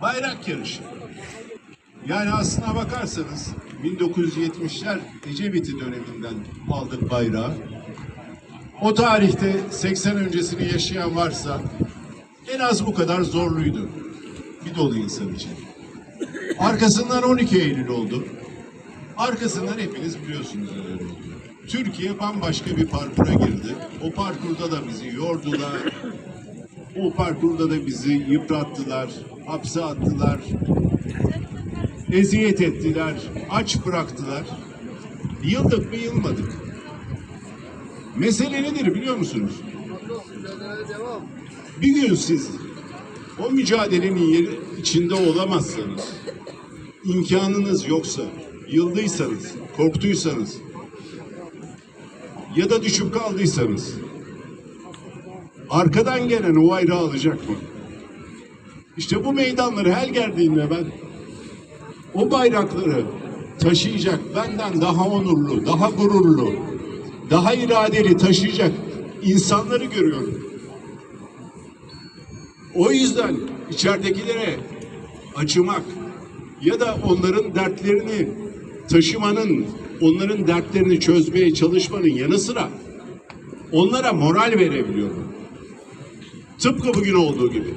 Bayrak yarışı. Yani aslına bakarsanız 1970'ler Ecevit'i döneminden aldık bayrağı. O tarihte 80 öncesini yaşayan varsa en az bu kadar zorluydu. Bir dolu insan için. Arkasından 12 Eylül oldu. Arkasından hepiniz biliyorsunuz neler oldu. Türkiye bambaşka bir parkura girdi. O parkurda da bizi yordular. O parkurda da bizi yıprattılar, hapse attılar, eziyet ettiler, aç bıraktılar. Yıldık mı yılmadık. Mesele nedir biliyor musunuz? Bir gün siz o mücadelenin yeri içinde olamazsanız, imkanınız yoksa, yıldıysanız, korktuysanız ya da düşüp kaldıysanız arkadan gelen o bayrağı alacak mı? İşte bu meydanları her geldiğinde ben o bayrakları taşıyacak benden daha onurlu, daha gururlu, daha iradeli taşıyacak insanları görüyorum. O yüzden içeridekilere acımak ya da onların dertlerini taşımanın, onların dertlerini çözmeye çalışmanın yanı sıra onlara moral verebiliyorum. Tıpkı bugün olduğu gibi.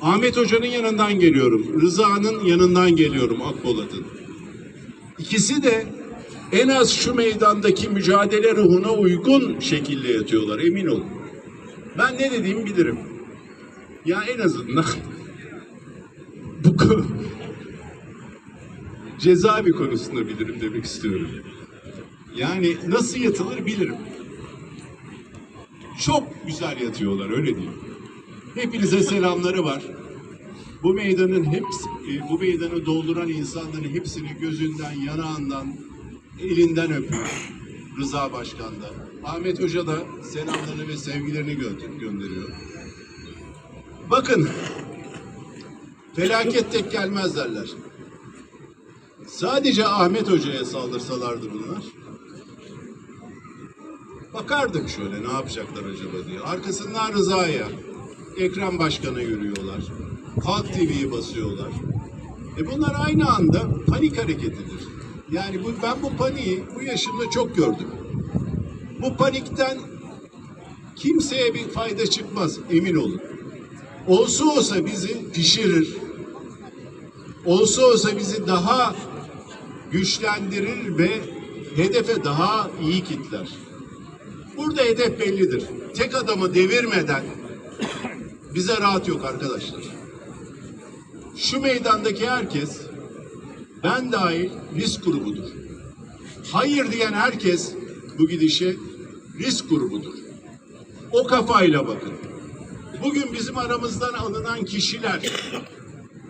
Ahmet Hoca'nın yanından geliyorum. Rıza'nın yanından geliyorum Akbolat'ın. İkisi de en az şu meydandaki mücadele ruhuna uygun şekilde yatıyorlar emin olun. Ben ne dediğimi bilirim. Ya en azından bu cezaevi konusunda bilirim demek istiyorum. Yani nasıl yatılır bilirim. Çok güzel yatıyorlar öyle diyeyim. Hepinize selamları var. Bu meydanın hepsi, e, bu meydanı dolduran insanların hepsini gözünden, yanağından, elinden öpüyor. Rıza Başkan da. Ahmet Hoca da selamlarını ve sevgilerini gö- gönderiyor. Bakın, felaket tek gelmez derler. Sadece Ahmet Hoca'ya saldırsalardı bunlar. Bakardık şöyle ne yapacaklar acaba diye. Arkasından Rıza'ya, Ekrem Başkan'a yürüyorlar. Halk TV'yi basıyorlar. E bunlar aynı anda panik hareketidir. Yani bu, ben bu paniği bu yaşımda çok gördüm. Bu panikten kimseye bir fayda çıkmaz emin olun. Olsa olsa bizi pişirir. Olsa olsa bizi daha güçlendirir ve hedefe daha iyi kitler. Burada hedef bellidir. Tek adamı devirmeden bize rahat yok arkadaşlar. Şu meydandaki herkes ben dahil risk grubudur. Hayır diyen herkes bu gidişe risk grubudur. O kafayla bakın. Bugün bizim aramızdan alınan kişiler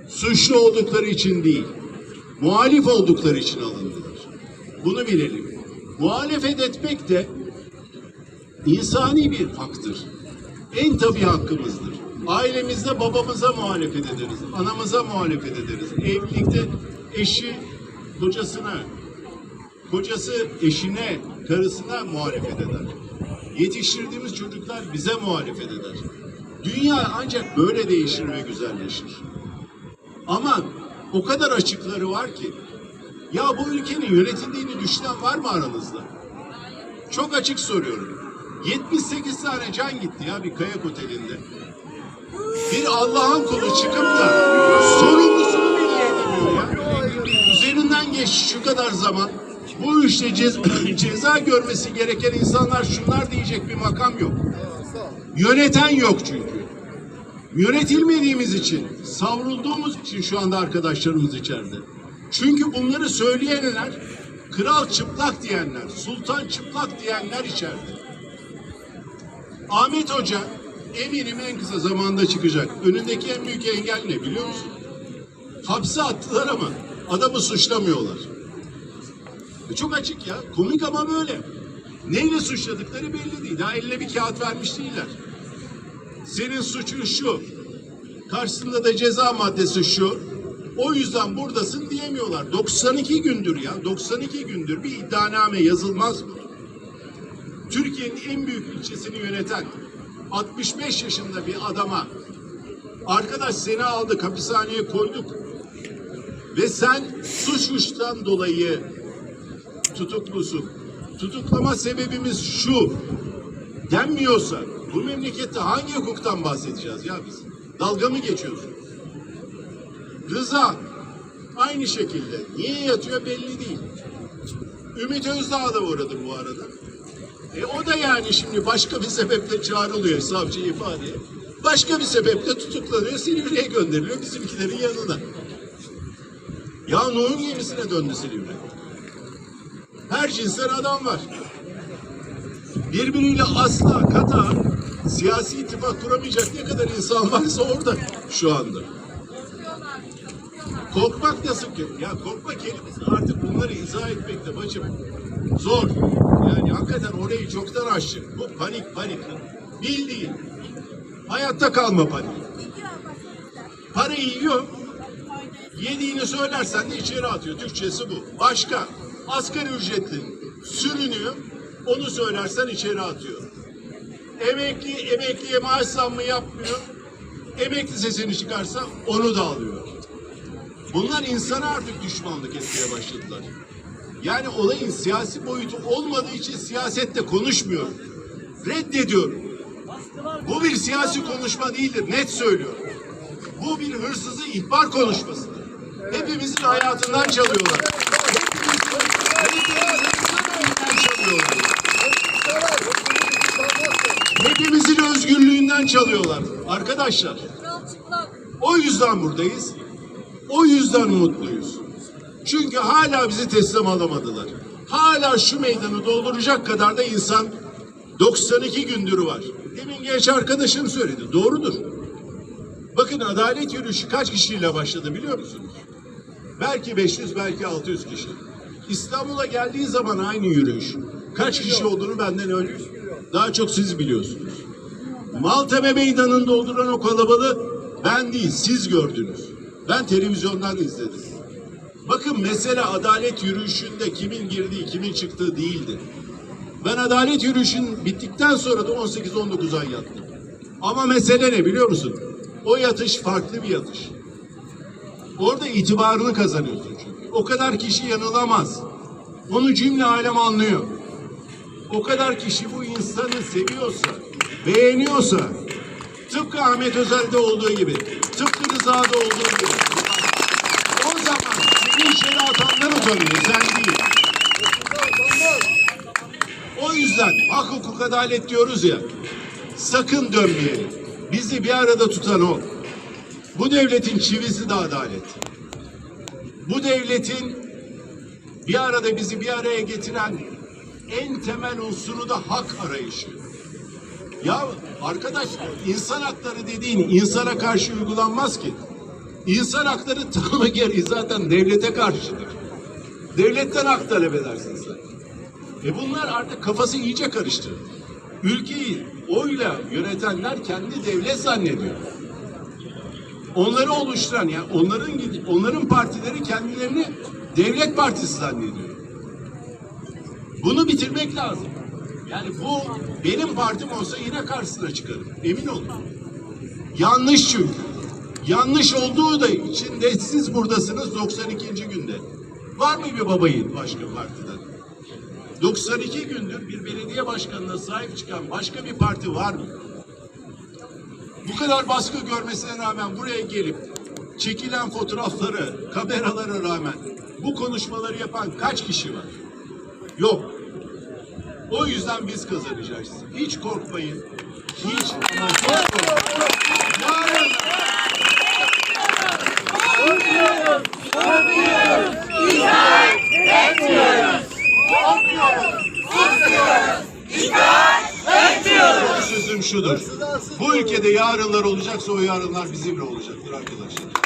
suçlu oldukları için değil, muhalif oldukları için alındılar. Bunu bilelim. Muhalefet etmek de insani bir haktır. En tabii hakkımızdır. Ailemizde babamıza muhalefet ederiz, anamıza muhalefet ederiz. Evlilikte eşi kocasına, kocası eşine, karısına muhalefet eder. Yetiştirdiğimiz çocuklar bize muhalefet eder. Dünya ancak böyle değişir ve güzelleşir. Ama o kadar açıkları var ki, ya bu ülkenin yönetildiğini düşünen var mı aranızda? Çok açık soruyorum. 78 tane can gitti ya bir kayak otelinde. Bir Allah'ın kulu çıkıp da sorumlusunu belli edemiyor ya. Üzerinden geç şu kadar zaman. Bu işte cez- ceza görmesi gereken insanlar şunlar diyecek bir makam yok. Yöneten yok çünkü. Yönetilmediğimiz için, savrulduğumuz için şu anda arkadaşlarımız içeride. Çünkü bunları söyleyenler, kral çıplak diyenler, sultan çıplak diyenler içeride. Ahmet Hoca eminim en kısa zamanda çıkacak. Önündeki en büyük engel ne biliyor musun? Hapse attılar ama adamı suçlamıyorlar. E çok açık ya. Komik ama böyle. Neyle suçladıkları belli değil. Daha eline bir kağıt vermiş değiller. Senin suçun şu. Karşısında da ceza maddesi şu. O yüzden buradasın diyemiyorlar. 92 gündür ya. 92 gündür bir iddianame yazılmaz mı? Türkiye'nin en büyük ilçesini yöneten 65 yaşında bir adama Arkadaş seni aldık, hapishaneye koyduk. Ve sen suçuştan dolayı tutuklusun. Tutuklama sebebimiz şu. Denmiyorsa bu memlekette hangi hukuktan bahsedeceğiz ya biz? Dalga mı geçiyorsun? Rıza aynı şekilde. Niye yatıyor belli değil. Ümit Özdağ da uğradı bu arada. E o da yani şimdi başka bir sebeple çağrılıyor savcı ifadeye. Başka bir sebeple tutuklanıyor, Silivri'ye gönderiliyor bizimkilerin yanına. Ya Nuh'un gemisine döndü Silivri. Her cinsten adam var. Birbiriyle asla kata siyasi ittifak kuramayacak ne kadar insan varsa orada şu anda. Korkmak nasıl ki? Ya korkma kelimesi artık bunları izah etmekte bacım zor. Yani hakikaten orayı çoktan aştık. Bu panik panik. Bildiğin. Hayatta kalma panik. Parayı yiyor. Yediğini söylersen de içeri atıyor. Türkçesi bu. Başka. Asgari ücretli sürünüyor. Onu söylersen içeri atıyor. Emekli emekliye maaş zammı yapmıyor. Emekli sesini çıkarsa onu da alıyor. Bunlar insana artık düşmanlık etmeye başladılar. Yani olayın siyasi boyutu olmadığı için siyasette konuşmuyor. Reddediyorum. Bu bir siyasi konuşma değildir. Net söylüyorum. Bu bir hırsızı ihbar konuşmasıdır. Hepimizin hayatından çalıyorlar. Hepimizin, hepimizin çalıyorlar. Hepimizin özgürlüğünden çalıyorlar. Arkadaşlar o yüzden buradayız. O yüzden mutluyuz. Çünkü hala bizi teslim alamadılar. Hala şu meydanı dolduracak kadar da insan 92 gündür var. Demin genç arkadaşım söyledi. Doğrudur. Bakın adalet yürüyüşü kaç kişiyle başladı biliyor musunuz? Belki 500, belki 600 kişi. İstanbul'a geldiği zaman aynı yürüyüş. Kaç kişi olduğunu benden öyle daha çok siz biliyorsunuz. Maltepe Meydanı'nı dolduran o kalabalığı ben değil, siz gördünüz. Ben televizyondan izledim. Bakın mesele adalet yürüyüşünde kimin girdiği, kimin çıktığı değildi. Ben adalet yürüyüşün bittikten sonra da 18-19 ay yattım. Ama mesele ne biliyor musun? O yatış farklı bir yatış. Orada itibarını kazanıyorsun çünkü. O kadar kişi yanılamaz. Onu cümle alem anlıyor. O kadar kişi bu insanı seviyorsa, beğeniyorsa, tıpkı Ahmet Özel'de olduğu gibi, tıpkı Rıza'da olduğu gibi, o zaman seni içeri utanıyor, sen değil. O yüzden hak hukuk adalet diyoruz ya, sakın dönmeyelim. Bizi bir arada tutan o. Bu devletin çivisi de adalet. Bu devletin bir arada bizi bir araya getiren en temel unsuru da hak arayışı. Ya arkadaş insan hakları dediğin insana karşı uygulanmaz ki. İnsan hakları tanımı gereği zaten devlete karşıdır. Devletten hak talep edersin sen. E bunlar artık kafası iyice karıştı. Ülkeyi oyla yönetenler kendi devlet zannediyor. Onları oluşturan yani onların onların partileri kendilerini devlet partisi zannediyor. Bunu bitirmek lazım. Yani bu benim partim olsa yine karşısına çıkarım. Emin olun. Yanlış çünkü. Yanlış olduğu da için de siz buradasınız 92. günde. Var mı bir baba yiğit başka partiden? 92 gündür bir belediye başkanına sahip çıkan başka bir parti var mı? Bu kadar baskı görmesine rağmen buraya gelip çekilen fotoğrafları, kameralara rağmen bu konuşmaları yapan kaç kişi var? Yok. O yüzden biz kazanacağız. Hiç korkmayın. Hiç korkmayın. Şudur. Bu ülkede yarınlar olacaksa o yarınlar bizimle olacaktır arkadaşlar.